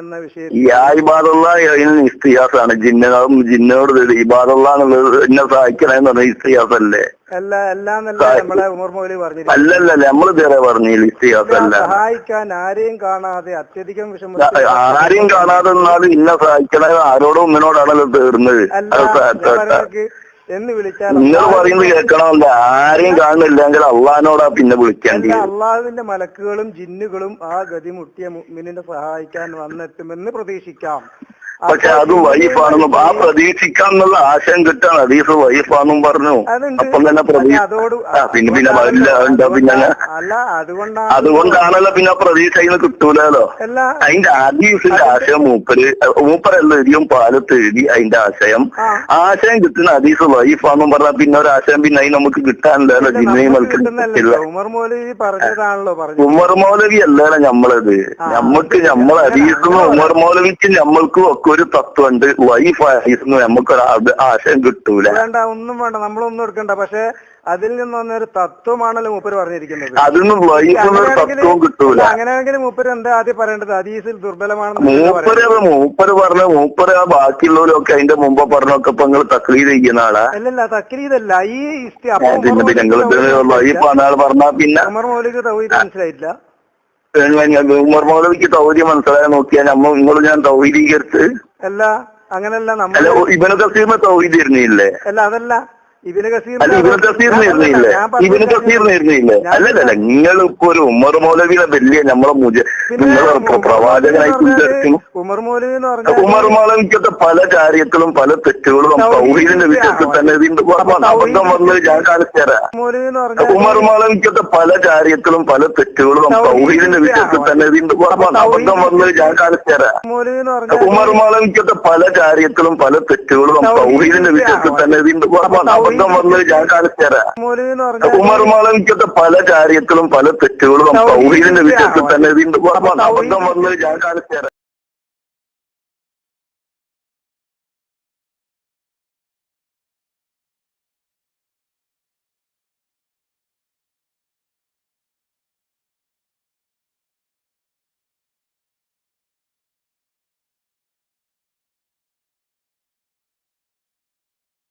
എന്ന വിഷയത്തിൽ ഇസ്തിയാസാണ്. ജിന്നകളും ജിന്നോട് ഇബാദുള്ള എന്നുള്ളത് എന്നെ സഹായിക്കണമെന്ന് പറഞ്ഞ ഇസ്തിയാസല്ലേ? അല്ല അല്ലല്ല നമ്മൾ ഇതേറെ പറഞ്ഞില്ല ഇസ്തിയാസല്ല. സഹായിക്കാൻ ആരെയും കാണാതെ അത്യധികം വിഷമം ആരെയും കാണാതെ എന്നാലും ഇന്നെ സഹായിക്കണ ആരോടും ഒന്നിനോടാണല്ലോ തീർന്നത്. എന്ന് വിളിച്ചാൽ നിങ്ങൾ പറയുന്നത് കേൾക്കണമല്ല. ആരെയും കാണുന്നില്ലെങ്കിൽ അള്ളഹാനോടാ പിന്നെ എല്ലാ അള്ളാഹുവിന്റെ മലക്കുകളും ജിന്നുകളും ആ ഗതി മുട്ടിയ മുഅ്മിനിനെ സഹായിക്കാൻ വന്നെത്തുമെന്ന് പ്രതീക്ഷിക്കാം. പക്ഷെ അത് വൈഫാണെന്ന് ആ പ്രതീക്ഷിക്കാന്നുള്ള ആശയം കിട്ടാൻ ഹദീസ് വൈഫാന്നും പറഞ്ഞു. അപ്പം തന്നെ പ്രതീക്ഷ പിന്നെ പിന്നെ എന്താ പിന്നെ അതുകൊണ്ടാണല്ലോ പിന്നെ പ്രതീക്ഷ അതിന് കിട്ടൂലോ അതിന്റെ അതീസിന്റെ ആശയം മൂപ്പര് മൂപ്പരല്ല എഴുതിയും പാലത്ത് എഴുതി അതിന്റെ ആശയം. ആശയം കിട്ടുന്ന ഹദീസ് വൈഫാന്നും പറഞ്ഞാൽ പിന്നെ ഒരു ആശയം പിന്നെ അതിന് നമുക്ക് കിട്ടാനില്ലല്ലോ ജിന്നയും നമുക്ക് മൽക്കില്ല ഉമർ മൗലവി അല്ലല്ലോ ഞമ്മളത്. ഞമ്മക്ക് ഞമ്മൾ അതീസ് ഉമർ മൗലവിക്ക് ഞമ്മൾക്കും ഒരു തത്വമുണ്ട്. വൈഫ് ആയിരുന്നു ഞമ്മക്കൊരു ആശയം കിട്ടൂല. വേണ്ട ഒന്നും വേണ്ട. നമ്മളൊന്നും എടുക്കണ്ട. പക്ഷെ അതിൽ നിന്ന് വന്നൊരു തത്വമാണല്ലോ മൂപ്പര് പറഞ്ഞിരിക്കുന്നത്. അതൊന്നും വൈഫിനൊരു തത്വവും കിട്ടൂല. അങ്ങനെയാണെങ്കിൽ മൂപ്പര് എന്താ ആദ്യം പറയേണ്ടത്? അതീസിൽ ദുർബലമാണെന്ന് മൂപ്പര് മൂപ്പര് പറഞ്ഞ മൂപ്പര് ആ ബാക്കിയുള്ളവരൊക്കെ അതിന്റെ മുമ്പ് പറഞ്ഞൊക്കെ ഇപ്പൊ നിങ്ങൾ തക്ലീത് ചെയ്യുന്ന ആളാ. അല്ലല്ല തക്കലീതല്ല ഈ പിന്നെ പിന്നെ നിങ്ങൾ മൗലവിക്ക് വൈഫ് ആണ് ആൾ പറഞ്ഞാ പിന്നെ ഉമർ മൗലിക്ക് തൗഹീദ് ഉമർ മൗലവിക്ക് തൗര്യം മനസ്സിലായാൽ നോക്കിയാൽ നമ്മ നിങ്ങൾ ഞാൻ തൗരീകരിച്ച് അല്ല അങ്ങനല്ല നമ്മൾ ഇബനു തൗഹീദ് ഇരുന്നില്ലേ? അല്ല അതല്ല. ഇബിന് കസീർ ഇരുന്നില്ലേ? ഇവന് തസീറിന് ഇരുന്നില്ലേ? അല്ലല്ല നിങ്ങൾ ഇപ്പൊ ഒരു ഉമർ മൗലവിനെ വലിയ നമ്മളെ മുജ നിങ്ങൾ പ്രവാചകനായിട്ട് വിചാരിക്കുന്നു ഉമർ മൗലവി എന്ന് പറഞ്ഞാൽ ഉമർ മൗലവിക്കത്തെ പല കാര്യങ്ങളും പല തെറ്റുകളും തൗഹീദിന്റെ വിഷയത്തിൽ തന്നെ ഇതിന്റെ അബദ്ധം വന്നത് ഞാൻ കാണിച്ചു തരാം ഉമർ മൗലവിക്കത്തെ പല കാര്യങ്ങളും പല തെറ്റുകളും തൗഹീദിന്റെ വിഷയത്തിൽ തന്നെ ഇതിന്റെ അബദ്ധം വന്നത് ഞാൻ കാണിച്ചു തരാം ഉമർ മൗലവിക്കത്തെ പല കാര്യങ്ങളും പല തെറ്റുകളും തൗഹീദിന്റെ വിഷയത്തിൽ തന്നെ ഇതിന്റെ അബദ്ധം വന്നത് ഞാൻ കാണിച്ചു തരാം മൗലവി എന്ന് പറഞ്ഞാൽ ഉമർ മൗലവിക്കത്തെ പല കാര്യങ്ങളും പല തെറ്റുകളും തൗഹീദിന്റെ വിഷയത്തിൽ തന്നെ അബദ്ധം വന്നത് ഞാൻ കാണിച്ചു തരാം